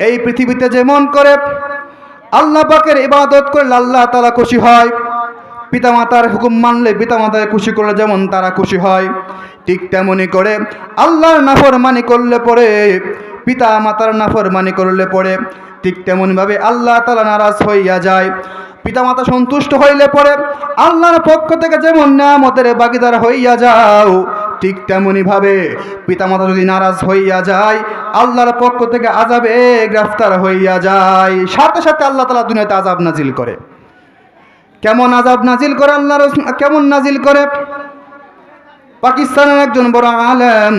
এই পৃথিবীতে যেমন করে, আল্লাহ পাকের ইবাদত করলে আল্লাহ তালা খুশি হয়। পিতামাতার হুকুম মানলে পিতামাতাকে খুশি করলে যেমন তারা খুশি হয়। ঠিক তেমনই করে আল্লাহর নাফরমানি করলে পরে পিতা মাতার নাফরমানি করলে পরে ঠিক তেমনভাবে আল্লাহ তালা নারাজ হইয়া যায়। পিতামাতা সন্তুষ্ট হইলে পরে আল্লাহর পক্ষ থেকে যেমন নামতের বাগিদার হইয়া যাও ঠিক তেমনি ভাবে পিতামাতা যদি নারাজ হইয়া যায়, আল্লাহর পক্ষ থেকে আজাবে গ্রেফতার হইয়া যায়। সাথে সাথে আল্লাহ তালা দুনিয়াতে আজাব নাজিল করে। কেমন আজাব নাজিল করে আল্লাহ কেমন নাজিল করে? পাকিস্তানের একজন বড় আলেম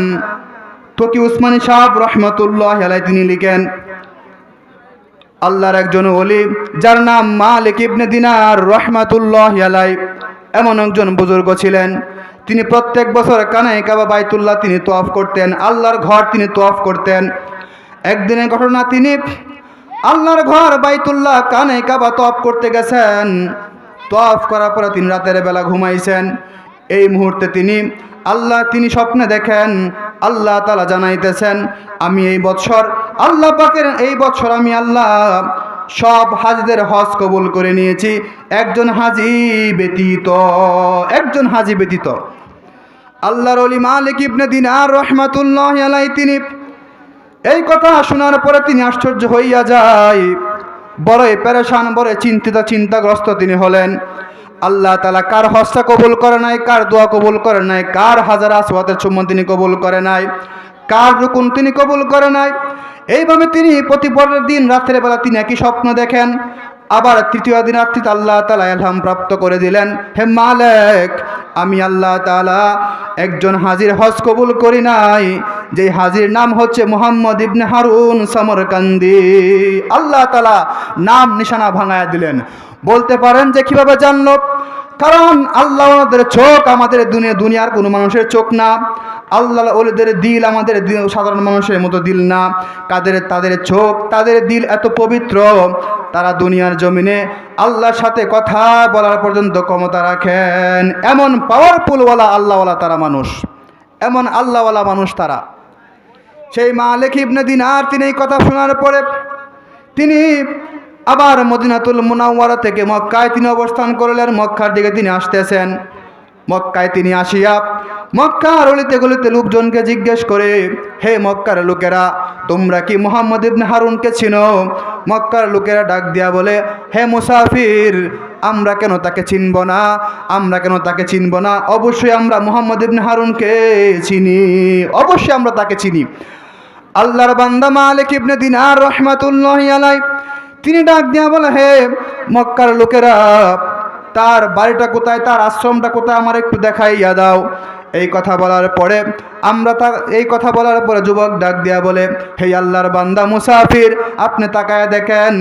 তকি উসমানী সাহেব রহমতুল্লাহ আলাই তিনি লিখেন, আল্লাহর একজন অলি যার নাম মালিক ইবনে দিনার রহমাতুল্লাহ আলাই এমন একজন বুজুর্গ ছিলেন তিনি প্রত্যেক বছর কানাই কাবা বাইতুল্লাহ তিনি তোয়াফ করতেন, আল্লাহর ঘর তিনি তোয়াফ করতেন। একদিনের ঘটনা তিনি আল্লাহর ঘর বাইতুল্লাহ কানাই কাবা তোয়াফ করতে গেছেন। তোয়াফ করার পরে তিনি রাতের বেলা ঘুমাইছেন। এই মুহূর্তে তিনি আল্লাহ তিনি স্বপ্নে দেখেন, আল্লাহ তালা জানাইতেছেন, আমি এই বৎসর আল্লাহ পাকের এই বৎসর আমি আল্লাহ সব হাজিদের হজ কবুল করে নিয়েছি। একজন হাজি ব্যতীত, একজন হাজি ব্যতীত। আল্লাহর অলি মালিক ইবনে দিনার রহমাতুল্লাহ আলাই তিনি এই কথা শোনার পরে তিনি আশ্চর্য হইয়া যায়। বড়ই পেরেশান বড় চিন্তিত, চিন্তাগ্রস্ত তিনি হলেন। আল্লাহ তালা কার হস্তা কবুল করে নাই, কার দোয়া কবুল করে নাই, কার হাজার আসওয়াতের চুম্বন তিনি কবুল করে নাই, কার রুকুন তিনি কবুল করে নাই। এইভাবে তিনি প্রতি পরের দিন রাত্রের বেলা তিনি একই স্বপ্ন দেখেন। আবার তৃতীয় দিন রাত্রিতে আল্লাহ তালা এলহাম প্রাপ্ত করে দিলেন। হে মালেক আমি আল্লাহ তালা একজন হাজির হজ কবুল করি নাই যে হাজির নাম হচ্ছে মোহাম্মদ ইবনে হারুন সমরকান্দি। আল্লাহ তালা নাম নিশানা ভাঙায় দিলেন। বলতে পারেন যে কীভাবে জানলো? কারণ আল্লাহ ওনাদের চোখ আমাদের দুনিয়া, দুনিয়ার কোনো মানুষের চোখ না। আল্লাহ ওদের দিল আমাদের সাধারণ মানুষের মতো দিল না। কাদের, তাদের চোখ, তাদের দিল এত পবিত্র, তারা দুনিয়ার জমিনে আল্লাহর সাথে কথা বলার পর্যন্ত ক্ষমতা রাখেন। এমন পাওয়ারফুলওয়ালা আল্লাহওয়ালা তারা মানুষ। এমন আল্লাহওয়ালা মানুষ তারা। সেই মা মালিক ইবনে দিনার, তিনি এই কথা শোনার পরে তিনি আবার মদিনাতুল মুনাওয়ারা থেকে মক্কায় তিনি অবস্থান করলেন। মক্কার দিকে তিনি আসতেছেন। মক্কায় তিনি আসিয়া মক্কার অলিতে গলিতে লোকজনকে জিজ্ঞেস করে, হে মক্কার লোকেরা, তোমরা কি মোহাম্মদ ইবনে হারুনকে চিনো? মক্কার লোকেরা ডাক দিয়া বলে, হে মুসাফির, আমরা কেন তাকে চিনব না? আমরা কেন তাকে চিনব না? অবশ্যই আমরা মোহাম্মদ ইবনে হারুনকে চিনি। অবশ্যই আমরা তাকে চিনি। আল্লাহর বান্দা মালিক ইবনে দিনার রহমাতুল্লাহ আলাই তিনি ডাক দিয়া বলে, হে মক্কার লোকেরা, তার বাড়িটা কোথায়? তার আশ্রমটা কোথায়? আমার একটু দেখাইয়া দাও। এই কথা বলার পরে আমরা তা এই কথা বলার পরে যুবক ডাক দিয়া বলে, হে আল্লাহর বান্দা মুসাফির, আপনি তাকায় দেখেন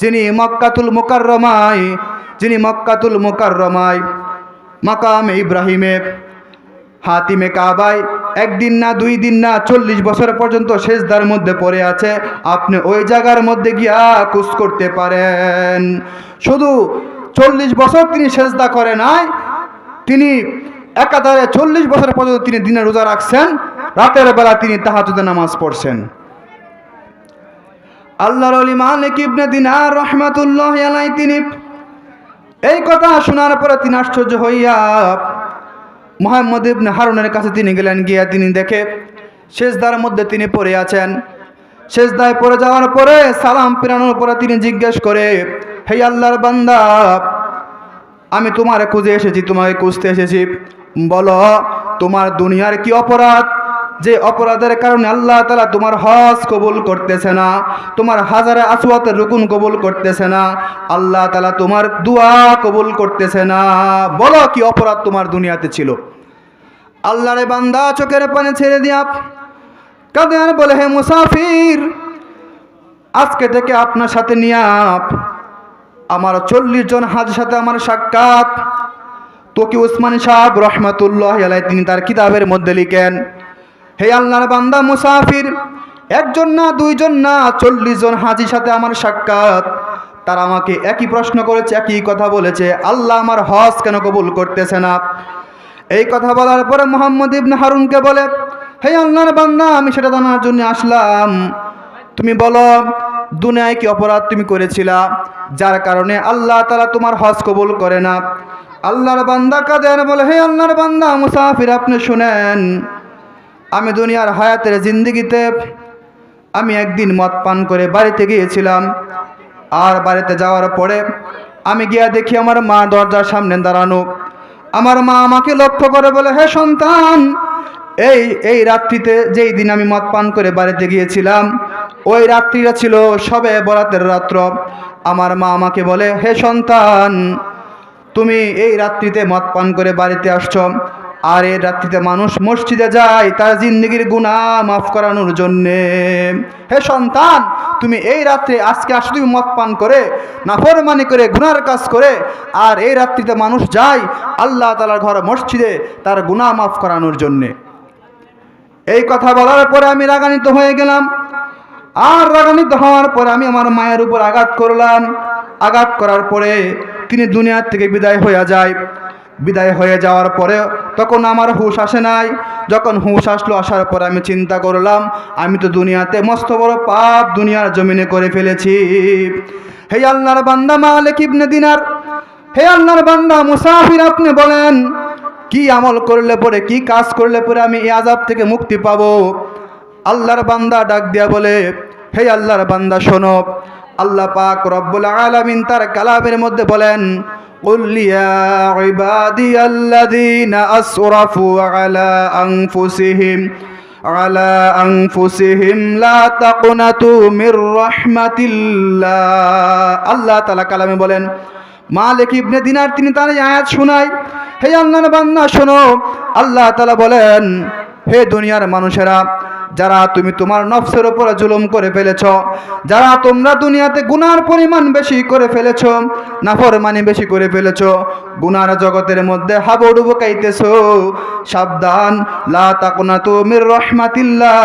যিনি মক্কাতুল মুকাররমায়, যিনি মক্কাতুল মুকাররমায়, মাকাম ইব্রাহিমে, হাতিমে কাবায় একদিন না, দুই দিন না, চল্লিশ বছর পর্যন্ত শেষদার মধ্যে পড়ে আছে। আপনি ওই জায়গার মধ্যে গিয়া কুস করতে পারেন। শুধু চল্লিশ বছর তিনি সেজদা করে নাই, তিনি একাধারে চল্লিশ বছর পর্যন্ত তিনি দিনে রোজা রাখছেন, রাতের বেলা তিনি তাহাজুদে নামাজ পড়ছেন। আল্লাহর মালিক ইবনে দিনার রহমাতুল্লাহ আলাই তিনি এই কথা শোনার পরে তিনি আশ্চর্য হইয়া মোহাম্মদ ইবনে হারুনের কাছে তিনি গেলেন, গিয়া তিনি দেখে শেষদার মধ্যে তিনি পড়ে আছেন। শেষদায় পড়ে যাওয়ার পরে সালাম পেরানোর পরে তিনি জিজ্ঞেস করে, হে আল্লাহর বান্দা, আমি তোমার খুঁজে এসেছি, তোমাকে খুঁজতে এসেছি। বলো, তোমার দুনিয়ার কি অপরাধ? যে অপরাধের কারণে আল্লাহ তালা তোমার হজ কবুল করতেছে না, তোমার হাজারে আসওয়াতের রুকুন কবুল করতেছে না, আল্লাহ তালা তোমার দুয়া কবুল করতেছে না। বলো কি অপরাধ তোমার দুনিয়াতে ছিল? আল্লাহরে বান্দা চোখের পানে ছেড়ে দিয়া কাঁদে আর বলে, হে মুসাফির, আজকে থেকে আপনার সাথে নিয়া আমার চল্লিশ জন হাজের সাথে আমার সাক্ষাৎ। তোকে উসমান সাহেব রহমাতুল্লাহ তিনি তার কিতাবের মধ্যে লিখেন হে আল্লাহর বান্দা মুসাফির, একজন না দুইজন না চল্লিশ জন হাজির সাথে আমার সাক্ষাৎ। তারা আমাকে একই প্রশ্ন করেছে, একই কথা বলেছে, আল্লাহ আমার হজ কেন কবুল করতেছে না? এই কথা বলার পরে মোহাম্মদ ইবনে হারুনকে বলে, হে আল্লাহর বান্দা, আমি সেটা জানার জন্য আসলাম। তুমি বলো, দুনিয়ায় কি অপরাধ তুমি করেছিলা? যার কারণে আল্লাহ তারা তোমার হজ কবুল করে না। আল্লাহর বান্দা কাদের? বলে, হে আল্লাহর বান্দা মুসাফির, আপনি শুনেন। আমি দুনিয়ার হায়াতের জিন্দিগিতে আমি একদিন মদ পান করে বাড়িতে গিয়েছিলাম। আর বাড়িতে যাওয়ার পরে আমি গিয়া দেখি আমার মা দরজার সামনে দাঁড়ানো। আমার মা আমাকে লক্ষ্য করে বলে, হে সন্তান, এই এই রাত্রিতে যেই দিন আমি মদ পান করে বাড়িতে গিয়েছিলাম, ওই রাত্রিটা ছিল সবে বরাতের রাত্র। আমার মা আমাকে বলে, হে সন্তান, তুমি এই রাত্রিতে মদ পান করে বাড়িতে আসছো। আর এই রাত্রিতে মানুষ মসজিদে যায় তার জিন্দগির গুণা মাফ করানোর জন্যে। হে সন্তান, তুমি এই রাত্রে আজকে আসো, তুমি মদ পান করে, নাফরমানি করে, গুনার কাজ করে, আর এই রাত্রিতে মানুষ যায় আল্লাহ তালার ঘর মসজিদে তার গুণা মাফ করানোর জন্যে। এই কথা বলার পরে আমি রাগান্বিত হয়ে গেলাম। আর রাগান্বিত হওয়ার পরে আমি আমার মায়ের উপর আঘাত করলাম। আঘাত করার পরে তিনি দুনিয়ার থেকে বিদায় হয়ে যায়। বিদায় হয়ে যাওয়ার পরে তখন আমার হুশ আসে নাই। যখন হুশ আসলো, আসার পরে আমি চিন্তা করলাম, আমি তো দুনিয়াতে মস্ত বড় পাপ দুনিয়ার জমিনে করে ফেলেছি। হে আল্লাহর বান্দা মালিক ইবনে দিনার, হে আল্লাহর বান্দা মুসাফির, আপনি বলেন, কি আমল করলে পরে, কি কাজ করলে পরে আমি এই আজাব থেকে মুক্তি পাবো? আল্লাহর বান্দা ডাক দিয়া বলে, হে আল্লাহর বান্দা শোনো, আল্লাহ পাক রব্বুল আলামিন তার কালামের মধ্যে বলেন قل يا عبادي الذين أسرفوا على أنفسهم على أنفسهم لا تقنطوا من رحمة الله আল্লাহ তাআলা কালামে বলেন মালিক ইবনে দিনার তিনি তার এই আয়াত শোনায় হে আল্লাহর বান্দা শোনো আল্লাহ তাআলা বলেন হে দুনিয়ার মানুষেরা যারা তুমি তোমার নফসের উপরে জুলুম করে ফেলেছ, যারা তোমরা দুনিয়াতে গুনার পরিমাণ বেশি করে ফেলেছ, নাফরমানি বেশি করে ফেলেছ, গুনার জগতের মধ্যে হাবুডুবু কাইতেছ সাবধান, লা তাকুনা তুমির রহমাতিল্লাহ,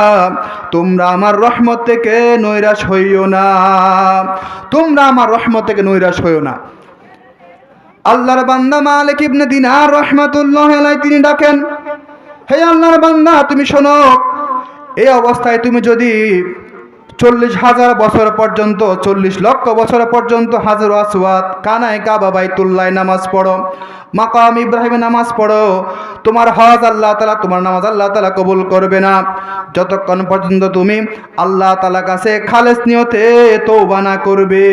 তোমরা আমার রহমত থেকে নৈরাশ হইও না, তোমরা আমার রহমত থেকে নৈরাশ হইও না। আল্লাহর বান্দা মালিক ইবনে দিনার রহমাতুল্লাহ আলাই তিনি ডাকেন, হে আল্লাহর বান্দা, তুমি শোনো এই অবস্থায় তুমি যদি চল্লিশ হাজার বছর পর্যন্ত, চল্লিশ লক্ষ বছর পর্যন্ত হাজার আসওয়াত কানায় কাবা বাইতুল্লাহ নামাজ পড়ো, মাকাম ইব্রাহিমে নামাজ পড়ো, তোমার হজ আল্লাহ তালা তোমার নামাজ আল্লাহ তালা কবুল করবে না। যতক্ষণ পর্যন্ত তুমি আল্লাহ তালা কাছে খালেস নিয়তে তৌবানা করবে,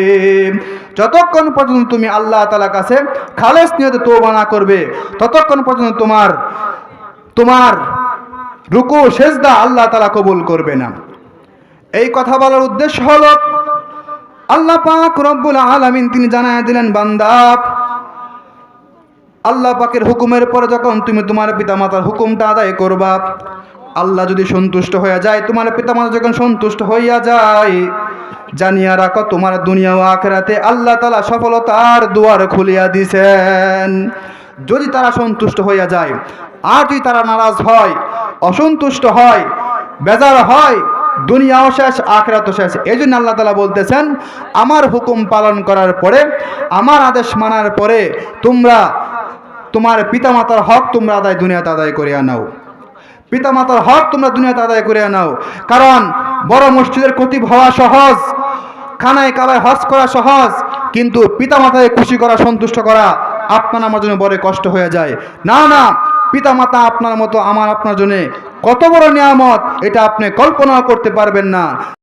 যতক্ষণ পর্যন্ত তুমি আল্লাহ তালা কাছে খালেস নিয়তে তৌবানা করবে, ততক্ষণ পর্যন্ত তোমার তোমার রুকু, সেজদা আল্লাহ তালা কবুল করবে না। এই কথা বলার উদ্দেশ্য হলো, আল্লাহ পাক রব্বুল আলামিন তিনি জানায় দিলেন, বান্দা, আল্লাহ পাকের হুকুমের পরে যখন তুমি তোমার পিতামাতার হুকুমটা আদায় করবা, আল্লাহ যদি সন্তুষ্ট হয়ে যায়, তোমার পিতামাতা যখন সন্তুষ্ট হইয়া যায়, জানিয়া রাখো, তোমার দুনিয়া ও আখেরাতে আল্লাহ তালা সফলতার দুয়ার খুলিয়া দিছেন। যদি তারা সন্তুষ্ট হইয়া যায় আর যদি তারা নারাজ হয় অসন্তুষ্ট হয়, বেজার হয়, দুনিয়াও শেষ, আখরাতও শেষ। এই জন্য আল্লাহ তালা বলতেছেন, আমার হুকুম পালন করার পরে, আমার আদেশ মানার পরে তোমরা, তোমার পিতামাতার হক তোমরা আদায়, দুনিয়াতে আদায় করিয়া নাও। পিতামাতার হক তোমরা দুনিয়াতে আদায় করিয়া নাও। কারণ, বড় মসজিদের কতিব হওয়া সহজ, খানায় কাবায় হজ করা সহজ, কিন্তু পিতামাতাকে খুশি করা, সন্তুষ্ট করা আপনার আমার জন্য বড় কষ্ট হয়ে যায়। না না পিতামাতা আপনার মতো, আমার আপনার জন্যে কত বড় নিয়ামত, এটা আপনি কল্পনা করতে পারবেন না।